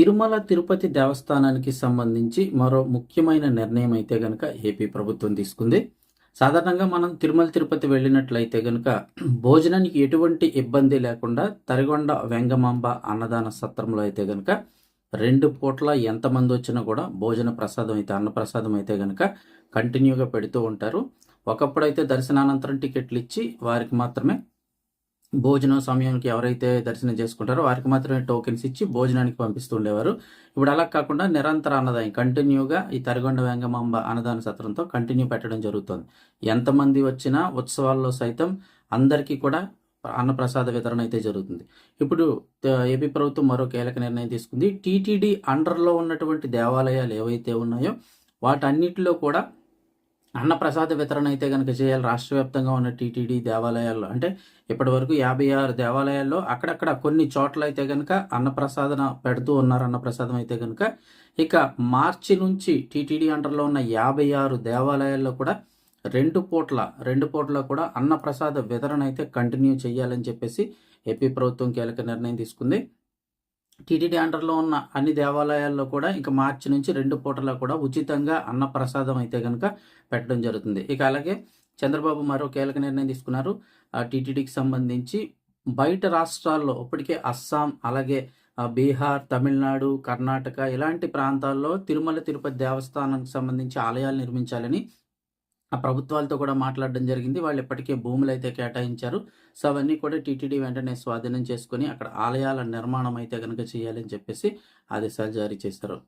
తిరుమల తిరుపతి దేవస్థానానికి సంబంధించి మరో ముఖ్యమైన నిర్ణయం అయితే గనక ఏపీ ప్రభుత్వం తీసుకుంది. సాధారణంగా మనం తిరుమల తిరుపతి వెళ్ళినట్లయితే గనక భోజనానికి ఎటువంటి ఇబ్బంది లేకుండా తరిగొండ వెంగమాంబ అన్నదాన సత్రంలో అయితే గనక రెండు పూట్ల ఎంతమంది వచ్చినా కూడా భోజన ప్రసాదం అయితే అన్నప్రసాదం అయితే గనక కంటిన్యూగా పెడుతూ ఉంటారు. ఒకప్పుడైతే దర్శనానంతరం టికెట్లు ఇచ్చి వారికి మాత్రమే భోజనం సమయానికి ఎవరైతే దర్శనం చేసుకుంటారో వారికి మాత్రమే టోకెన్స్ ఇచ్చి భోజనానికి పంపిస్తుండేవారు. ఇప్పుడు అలా కాకుండా నిరంతర అన్నదాయం కంటిన్యూగా ఈ తరిగొండ వెంగమాంబ అన్నదాన సత్రంతో కంటిన్యూ పెట్టడం జరుగుతుంది. ఎంతమంది వచ్చినా ఉత్సవాల్లో సైతం అందరికీ కూడా అన్నప్రసాద వితరణ అయితే జరుగుతుంది. ఇప్పుడు ఏపీ ప్రభుత్వం మరో కీలక నిర్ణయం తీసుకుంది. టీటీడీ అండర్లో ఉన్నటువంటి దేవాలయాలు ఏవైతే ఉన్నాయో వాటన్నిటిలో కూడా అన్నప్రసాద వితరణ అయితే కనుక చేయాలి. రాష్ట్ర వ్యాప్తంగా ఉన్న టీటీడీ దేవాలయాల్లో. అంటే ఇప్పటి వరకు యాభై ఆరు దేవాలయాల్లో అక్కడక్కడ కొన్ని చోట్ల అయితే కనుక అన్నప్రసాదన పెడుతూ ఉన్నారు అన్నప్రసాదం అయితే కనుక ఇక మార్చి నుంచి టీటీడీ అండర్లో ఉన్న యాభై ఆరు దేవాలయాల్లో కూడా రెండు పూట్ల రెండు పూట్ల కూడా అన్నప్రసాద వితరణ అయితే కంటిన్యూ చేయాలని చెప్పేసి ఏపీ ప్రభుత్వం కీలక నిర్ణయం తీసుకుంది. టీటీడీ అండర్లో ఉన్న అన్ని దేవాలయాల్లో కూడా ఇంకా మార్చి నుంచి రెండు పూటలా కూడా ఉచితంగా అన్నప్రసాదం అయితే కనుక పెట్టడం జరుగుతుంది. ఇక అలాగే చంద్రబాబు మరో కీలక నిర్ణయం తీసుకున్నారు. ఆ టీటీడీకి సంబంధించి బయట రాష్ట్రాల్లో ఇప్పటికే అస్సాం అలాగే బీహార్ తమిళనాడు కర్ణాటక ఇలాంటి ప్రాంతాల్లో తిరుమల తిరుపతి దేవస్థానానికి సంబంధించి ఆలయాలు నిర్మించాలని ప్రభుత్వాలతో కూడా మాట్లాడడం జరిగింది. వాళ్ళు ఇప్పటికే భూములు అయితే కేటాయించారు. సో అవన్నీ కూడా టీటీడీ వెంటనే స్వాధీనం చేసుకొని అక్కడ ఆలయాల నిర్మాణం అయితే కనుక చేయాలని చెప్పేసి ఆదేశాలు జారీ చేశారు.